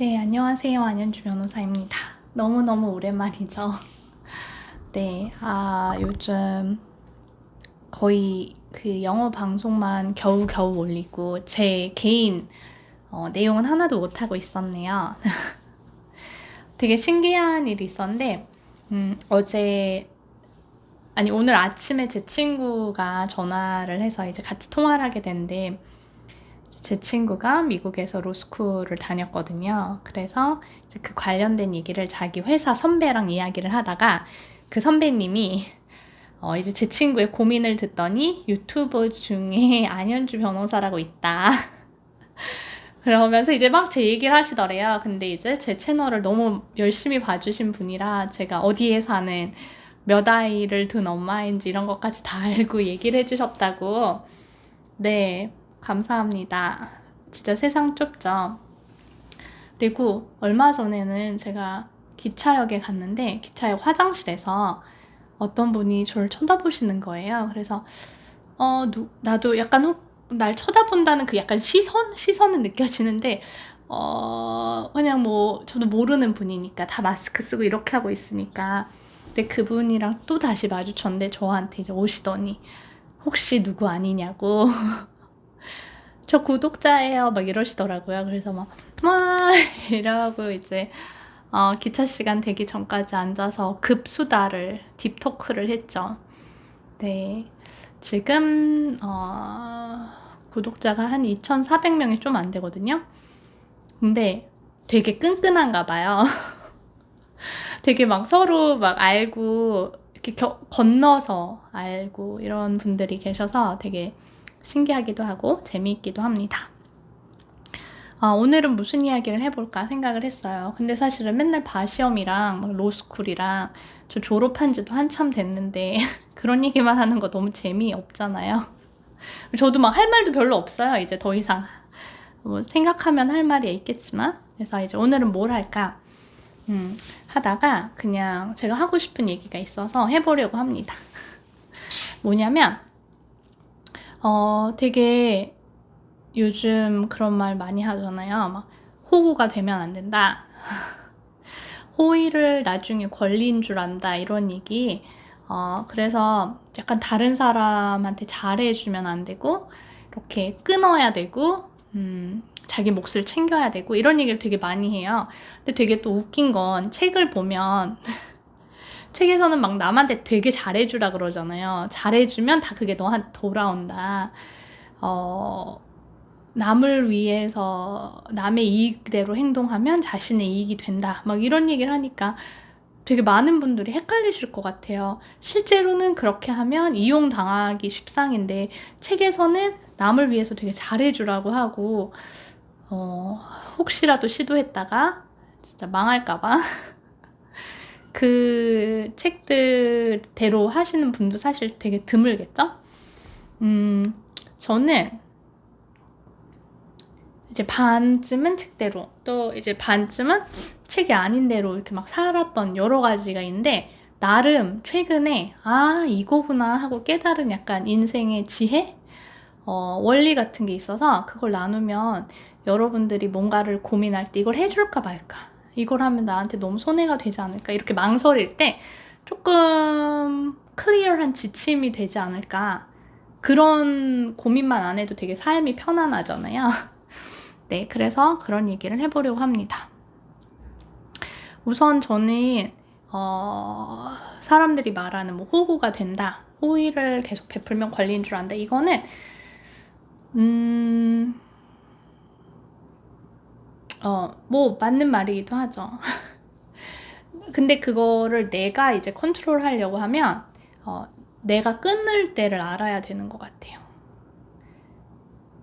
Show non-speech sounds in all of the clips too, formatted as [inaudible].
네, 안녕하세요. 안현주 변호사입니다. 너무너무 오랜만이죠. [laughs] 네, 아, 요즘 거의 그 영어 방송만 겨우겨우 올리고 제 개인 어, 내용은 하나도 못하고 있었네요. [laughs] 되게 신기한 일이 있었는데, 음, 어제, 아니, 오늘 아침에 제 친구가 전화를 해서 이제 같이 통화를 하게 됐는데, 제 친구가 미국에서 로스쿨을 다녔거든요. 그래서 그 관련된 얘기를 자기 회사 선배랑 이야기를 하다가 그 선배님이 어 이제 제 친구의 고민을 듣더니 유튜버 중에 [laughs] 안현주 변호사라고 있다. [laughs] 그러면서 이제 막 제 얘기를 하시더래요. 근데 이제 제 채널을 너무 열심히 봐주신 분이라 제가 어디에 사는 몇 아이를 둔 엄마인지 이런 것까지 다 알고 얘기를 해주셨다고. 네, 감사합니다. 진짜 세상 좁죠. 그리고 얼마 전에는 제가 기차역에 갔는데 기차역 화장실에서 어떤 분이 저를 쳐다보시는 거예요. 그래서 어 누, 나도 약간 혹, 날 쳐다본다는 그 약간 시선 시선은 느껴지는데 어 그냥 뭐 저도 모르는 분이니까 다 마스크 쓰고 이렇게 하고 있으니까 근데 그분이랑 또 다시 마주쳤는데 저한테 이제 오시더니 혹시 누구 아니냐고 [laughs] 저 구독자예요. 막 이러시더라고요. 그래서 막, 막 [laughs] 이러고 이제 어, 기차 시간 되기 전까지 앉아서 급수다를 딥토크를 했죠. 네. 지금 어, 구독자가 한 2,400명이 좀 안 되거든요. 근데 되게 끈끈한가 봐요. [laughs] 되게 막 서로 막 알고 이렇게 겨, 건너서 알고 이런 분들이 계셔서 되게 신기하기도 하고 재미있기도 합니다. 아, 오늘은 무슨 이야기를 해볼까 생각을 했어요. 근데 사실은 맨날 바시험이랑 로스쿨이랑 저 졸업한 지도 한참 됐는데 [laughs] 그런 얘기만 하는 거 너무 재미없잖아요. 저도 막 할 말도 별로 없어요. 이제 더 이상. 뭐 생각하면 할 말이 있겠지만. 그래서 이제 오늘은 뭘 할까? 음, 하다가 그냥 제가 하고 싶은 얘기가 있어서 해보려고 합니다. [laughs] 뭐냐면, 어, 되게 요즘 그런 말 많이 하잖아요. 막 호구가 되면 안 된다. [laughs] 호의를 나중에 권리인 줄 안다. 이런 얘기. 어, 그래서 약간 다른 사람한테 잘해주면 안 되고, 이렇게 끊어야 되고, 음, 자기 몫을 챙겨야 되고, 이런 얘기를 되게 많이 해요. 근데 되게 또 웃긴 건 책을 보면, [laughs] 책에서는 막 남한테 되게 잘해주라 그러잖아요. 잘해주면 다 그게 너한테 돌아온다. 어, 남을 위해서 남의 이익대로 행동하면 자신의 이익이 된다. 막 이런 얘기를 하니까 되게 많은 분들이 헷갈리실 것 같아요. 실제로는 그렇게 하면 이용당하기 쉽상인데 책에서는 남을 위해서 되게 잘해주라고 하고 어, 혹시라도 시도했다가 진짜 망할까봐 [laughs] 그 책들대로 하시는 분도 사실 되게 드물겠죠? 음, 저는 이제 반쯤은 책대로, 또 이제 반쯤은 책이 아닌 대로 이렇게 막 살았던 여러 가지가 있는데, 나름 최근에, 아, 이거구나 하고 깨달은 약간 인생의 지혜? 어, 원리 같은 게 있어서 그걸 나누면 여러분들이 뭔가를 고민할 때 이걸 해줄까 말까 이걸 하면 나한테 너무 손해가 되지 않을까 이렇게 망설일 때 조금 클리어한 지침이 되지 않을까 그런 고민만 안 해도 되게 삶이 편안하잖아요. [laughs] 네, 그래서 그런 얘기를 해보려고 합니다. 우선 저는 어, 사람들이 말하는 뭐 호구가 된다, 호의를 계속 베풀면 권리인 줄 안다. 이거는 음, 어, 뭐, 맞는 말이기도 하죠. [laughs] 근데 그거를 내가 이제 컨트롤 하려고 하면, 어, 내가 끊을 때를 알아야 되는 것 같아요.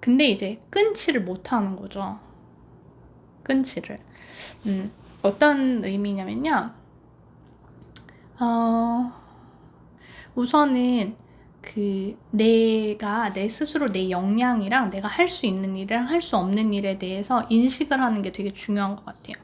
근데 이제 끊지를 못하는 거죠. 끊지를. 음, 어떤 의미냐면요. 어, 우선은 그 내가 내 스스로 내 역량이랑 내가 할 수 있는 일이랑 할 수 없는 일에 대해서 인식을 하는 게 되게 중요한 것 같아요.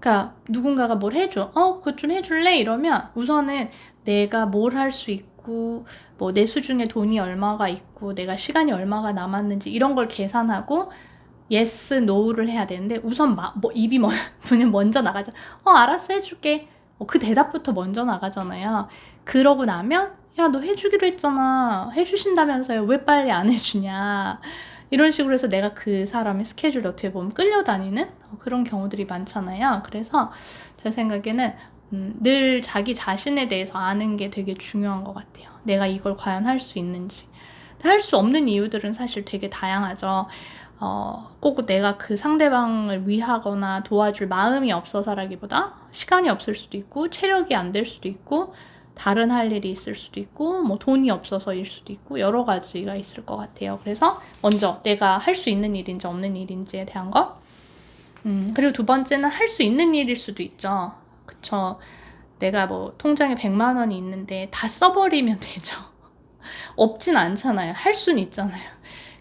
그러니까 누군가가 뭘 해줘, 어 그것 좀 해줄래 이러면 우선은 내가 뭘 할 수 있고 뭐 내 수중에 돈이 얼마가 있고 내가 시간이 얼마가 남았는지 이런 걸 계산하고 yes, no를 해야 되는데 우선 마, 뭐 입이 뭐, [laughs] 먼저 나가죠. 어, 알았어, 해줄게. 어, 그 대답부터 먼저 나가잖아요. 그러고 나면 야, 너 해주기로 했잖아. 해주신다면서요. 왜 빨리 안 해주냐. 이런 식으로 해서 내가 그 사람의 스케줄에 어떻게 보면 끌려다니는 그런 경우들이 많잖아요. 그래서 제 생각에는 음, 늘 자기 자신에 대해서 아는 게 되게 중요한 것 같아요. 내가 이걸 과연 할 수 있는지. 할 수 없는 이유들은 사실 되게 다양하죠. 어, 꼭 내가 그 상대방을 위하거나 도와줄 마음이 없어서라기보다 시간이 없을 수도 있고, 체력이 안 될 수도 있고, 다른 할 일이 있을 수도 있고, 뭐 돈이 없어서일 수도 있고, 여러 가지가 있을 것 같아요. 그래서 먼저 내가 할 수 있는 일인지 없는 일인지에 대한 거. 음, 그리고 두 번째는 할 수 있는 일일 수도 있죠. 그쵸. 내가 뭐 통장에 100만 원이 있는데 다 써버리면 [laughs] 되죠. 없진 않잖아요. 할 수는 있잖아요.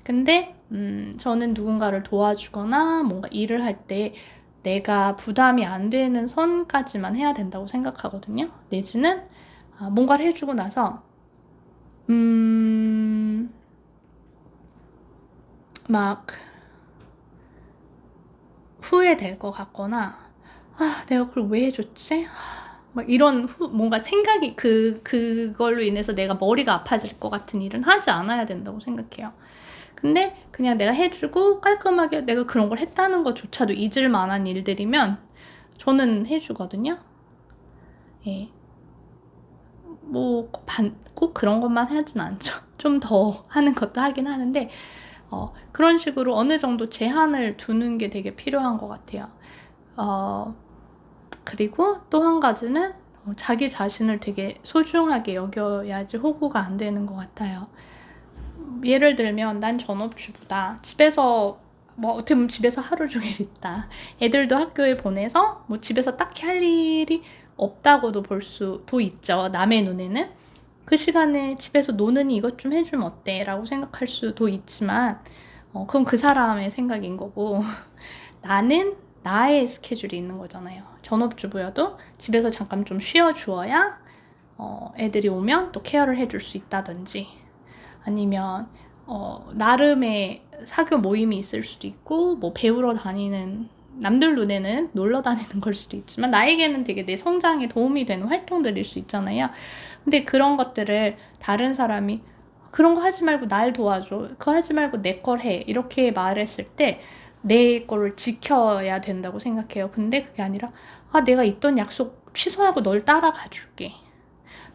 근데 음, 저는 누군가를 도와주거나 뭔가 일을 할 때 내가 부담이 안 되는 선까지만 해야 된다고 생각하거든요. 내지는 아, 뭔가를 해주고 나서 음, 막 후회될 것 같거나 아, 내가 그걸 왜 해줬지? 막 이런 후, 뭔가 생각이 그 그걸로 인해서 내가 머리가 아파질 것 같은 일은 하지 않아야 된다고 생각해요. 근데 그냥 내가 해주고 깔끔하게 내가 그런 걸 했다는 것조차도 잊을 만한 일들이면 저는 해주거든요. 예. 뭐, 반, 꼭 그런 것만 하진 않죠. [laughs] 좀 더 하는 것도 하긴 하는데, 어, 그런 식으로 어느 정도 제한을 두는 게 되게 필요한 것 같아요. 어, 그리고 또 한 가지는 어, 자기 자신을 되게 소중하게 여겨야지 호구가 안 되는 것 같아요. 예를 들면 난 전업주부다. 집에서 뭐 어떻게 보면 집에서 하루 종일 있다. 애들도 학교에 보내서 뭐 집에서 딱히 할 일이 없다고도 볼 수도 있죠. 남의 눈에는. 그 시간에 집에서 노느니 이것 좀 해주면 어때? 라고 생각할 수도 있지만, 어, 그건 그 사람의 생각인 거고, [laughs] 나는 나의 스케줄이 있는 거잖아요. 전업주부여도 집에서 잠깐 좀 쉬어주어야, 어, 애들이 오면 또 케어를 해줄 수 있다든지, 아니면 어, 나름의 사교 모임이 있을 수도 있고 뭐 배우러 다니는 남들 눈에는 놀러 다니는 걸 수도 있지만 나에게는 되게 내 성장에 도움이 되는 활동들일 수 있잖아요. 근데 그런 것들을 다른 사람이 그런 거 하지 말고 날 도와줘. 그거 하지 말고 내 걸 해. 이렇게 말했을 때 내 거를 지켜야 된다고 생각해요. 근데 그게 아니라 아 내가 있던 약속 취소하고 널 따라가 줄게.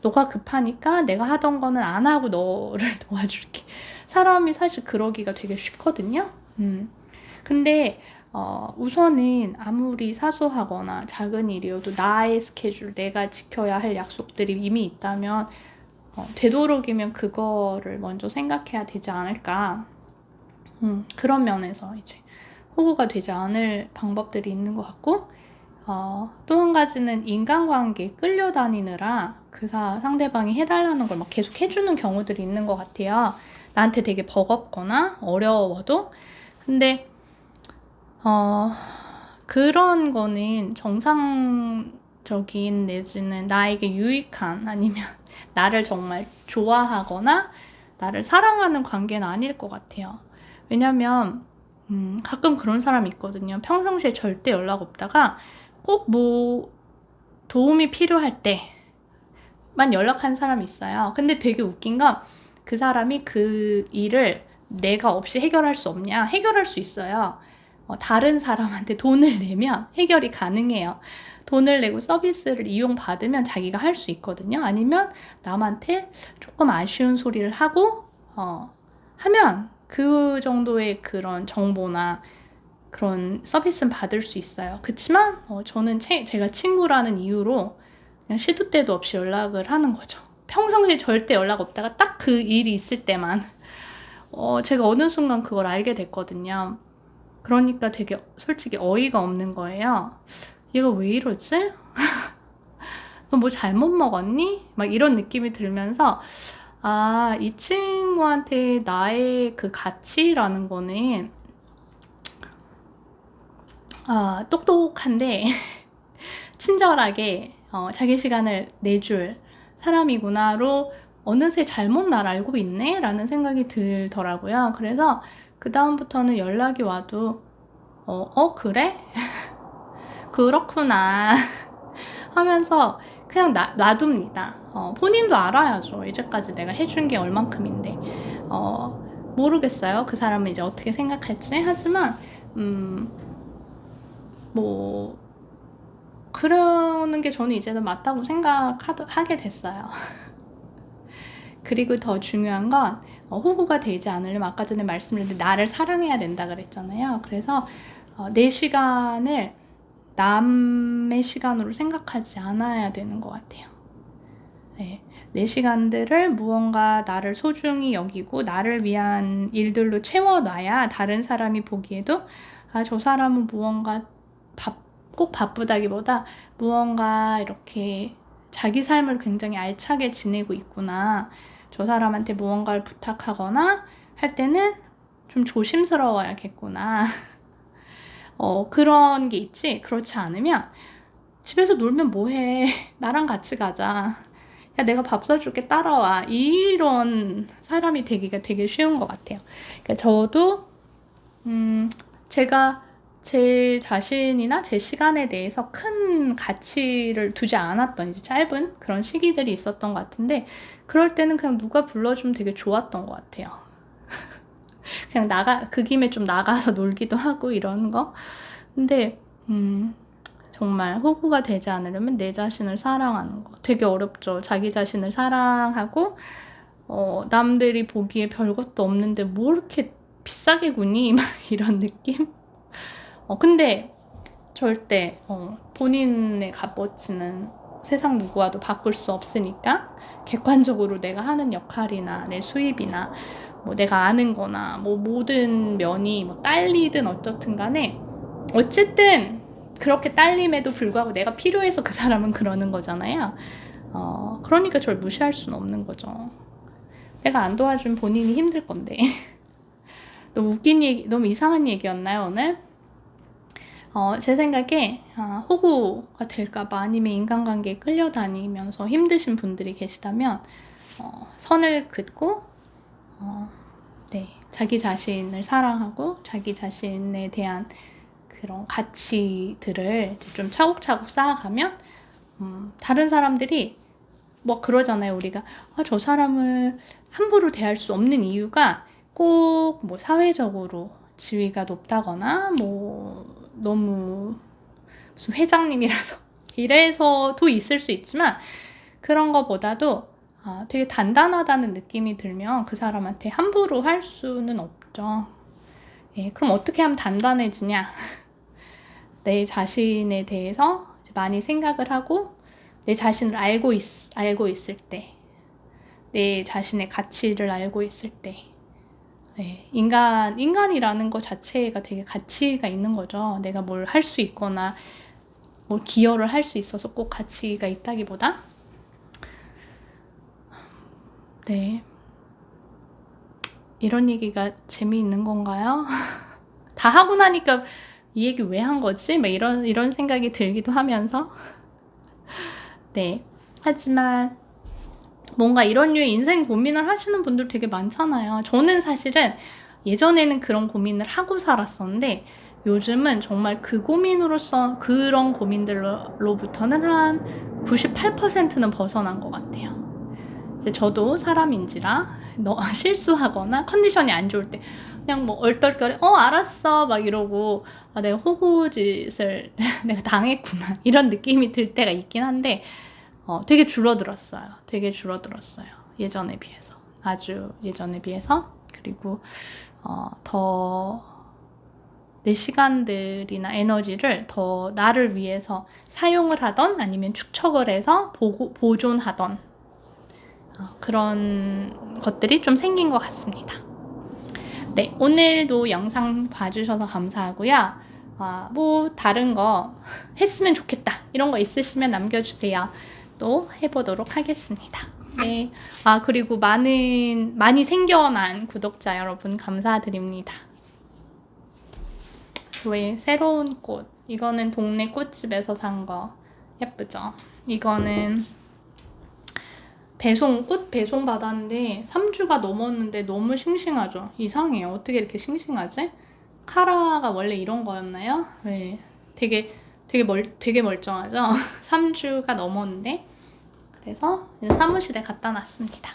너가 급하니까 내가 하던 거는 안 하고 너를 [laughs] 도와줄게. 사람이 사실 그러기가 되게 쉽거든요. 음. 근데 어, 우선은 아무리 사소하거나 작은 일이어도 나의 스케줄, 내가 지켜야 할 약속들이 이미 있다면 어, 되도록이면 그거를 먼저 생각해야 되지 않을까. 음, 그런 면에서 이제 호구가 되지 않을 방법들이 있는 것 같고 어, 또 한 가지는 인간관계에 끌려다니느라 그 사, 상대방이 해달라는 걸 막 계속 해주는 경우들이 있는 것 같아요. 나한테 되게 버겁거나 어려워도. 근데, 어, 그런 거는 정상적인 내지는 나에게 유익한 아니면 [laughs] 나를 정말 좋아하거나 나를 사랑하는 관계는 아닐 것 같아요. 왜냐면, 음, 가끔 그런 사람이 있거든요. 평상시에 절대 연락 없다가 꼭 뭐 도움이 필요할 때만 연락한 사람이 있어요. 근데 되게 웃긴 건 그 사람이 그 일을 내가 없이 해결할 수 없냐? 해결할 수 있어요. 어, 다른 사람한테 돈을 [laughs] 내면 해결이 가능해요. 돈을 내고 서비스를 이용받으면 자기가 할 수 있거든요. 아니면 남한테 조금 아쉬운 소리를 하고, 어, 하면 그 정도의 그런 정보나 그런 서비스는 받을 수 있어요. 그렇지만 어, 저는 체, 제가 친구라는 이유로 그냥 시도 때도 없이 연락을 하는 거죠. 평상시에 절대 연락 없다가 딱 그 일이 있을 때만 어, 제가 어느 순간 그걸 알게 됐거든요. 그러니까 되게 솔직히 어이가 없는 거예요. 얘가 왜 이러지? [laughs] 너 뭐 잘못 먹었니? 막 이런 느낌이 들면서 아, 이 친구한테 나의 그 가치라는 거는 어, 똑똑한데 [laughs] 친절하게 어, 자기 시간을 내줄 사람이구나로 어느새 잘못 날 알고 있네? 라는 생각이 들더라고요. 그래서 그 다음부터는 연락이 와도 어, 어 그래? [laughs] 그렇구나 [laughs] 하면서 그냥 놔, 놔둡니다. 어, 본인도 알아야죠. 이제까지 내가 해준 게 얼만큼인데 어, 모르겠어요. 그 사람은 이제 어떻게 생각할지 하지만 음, 뭐 그러는 게 저는 이제는 맞다고 생각하게 됐어요. [laughs] 그리고 더 중요한 건 어, 호구가 되지 않으려면 아까 전에 말씀드렸는데 나를 사랑해야 된다 그랬잖아요. 그래서 어, 내 시간을 남의 시간으로 생각하지 않아야 되는 것 같아요. 네, 내 시간들을 무언가 나를 소중히 여기고 나를 위한 일들로 채워놔야 다른 사람이 보기에도 아, 저 사람은 무언가 밥, 꼭 바쁘다기보다 무언가 이렇게 자기 삶을 굉장히 알차게 지내고 있구나. 저 사람한테 무언가를 부탁하거나 할 때는 좀 조심스러워야겠구나. [laughs] 어, 그런 게 있지. 그렇지 않으면 집에서 놀면 뭐해. [laughs] 나랑 같이 가자. 야, 내가 밥 사줄게 따라와. 이런 사람이 되기가 되게 쉬운 것 같아요. 그러니까 저도, 음, 제가 제 자신이나 제 시간에 대해서 큰 가치를 두지 않았던 이제 짧은 그런 시기들이 있었던 것 같은데, 그럴 때는 그냥 누가 불러주면 되게 좋았던 것 같아요. [laughs] 그냥 나가, 그 김에 좀 나가서 놀기도 하고 이런 거. 근데, 음, 정말 호구가 되지 않으려면 내 자신을 사랑하는 거 되게 어렵죠. 자기 자신을 사랑하고 어, 남들이 보기에 별것도 없는데 뭐 이렇게 비싸게 구니 [laughs] 막 이런 느낌. 어, 근데 절대 어, 본인의 값어치는 세상 누구와도 바꿀 수 없으니까 객관적으로 내가 하는 역할이나 내 수입이나 뭐 내가 아는 거나 뭐 모든 면이 뭐 딸리든 어떻든 간에 어쨌든 그렇게 딸림에도 불구하고 내가 필요해서 그 사람은 그러는 거잖아요. 어, 그러니까 저를 무시할 수는 없는 거죠. 내가 안 도와주면 본인이 힘들 건데. [laughs] 너무 웃긴 얘기, 너무 이상한 얘기였나요, 오늘? 어, 제 생각에 아, 호구가 될까봐 아니면 인간관계에 끌려다니면서 힘드신 분들이 계시다면 어, 선을 긋고 어, 네, 자기 자신을 사랑하고 자기 자신에 대한 그런 가치들을 좀 차곡차곡 쌓아가면 음, 다른 사람들이 뭐 그러잖아요 우리가. 아, 저 사람을 함부로 대할 수 없는 이유가 꼭 뭐 사회적으로 지위가 높다거나 뭐 너무 무슨 회장님이라서 [laughs] 이래서도 있을 수 있지만 그런 거보다도 아, 되게 단단하다는 느낌이 들면 그 사람한테 함부로 할 수는 없죠. 예, 그럼 어떻게 하면 단단해지냐? [laughs] 내 자신에 대해서 많이 생각을 하고 내 자신을 알고, 있, 알고 있을 때, 내 자신의 가치를 알고 있을 때, 네, 인간, 인간이라는 것 자체가 되게 가치가 있는 거죠. 내가 뭘 할 수 있거나, 뭐 기여를 할 수 있어서 꼭 가치가 있다기보다. 네. 이런 얘기가 재미있는 건가요? [laughs] 다 하고 나니까 이 얘기 왜 한 거지? 막 이런, 이런 생각이 들기도 하면서. [laughs] 네. 하지만, 뭔가 이런 류의 인생 고민을 하시는 분들 되게 많잖아요. 저는 사실은 예전에는 그런 고민을 하고 살았었는데, 요즘은 정말 그 고민으로서 그런 고민들로부터는 한 98%는 벗어난 것 같아요. 저도 사람인지라 너 [laughs] 실수하거나 컨디션이 안 좋을 때 그냥 뭐 얼떨결에 어 알았어 막 이러고 아 내가 호구짓을 [laughs] 내가 당했구나 이런 느낌이 들 때가 있긴 한데 어 되게 줄어들었어요. 되게 줄어들었어요. 예전에 비해서 아주 예전에 비해서 그리고 어 더 내 시간들이나 에너지를 더 나를 위해서 사용을 하던 아니면 축적을 해서 보고, 보존하던 어, 그런 것들이 좀 생긴 것 같습니다. 네, 오늘도 영상 봐주셔서 감사하고요. 아, 뭐 다른 거 했으면 좋겠다 이런 거 있으시면 남겨주세요. 또 해보도록 하겠습니다. 네, 아 그리고 많은 많이 생겨난 구독자 여러분 감사드립니다. 저의 새로운 꽃 이거는 동네 꽃집에서 산 거 예쁘죠? 이거는 배송 꽃 배송 받았는데 3주가 넘었는데 너무 싱싱하죠. 이상해요. 어떻게 이렇게 싱싱하지? 카라가 원래 이런 거였나요? 네. 되게 되게 멀 되게 멀쩡하죠. [laughs] 3주가 넘었는데 그래서 사무실에 갖다 놨습니다.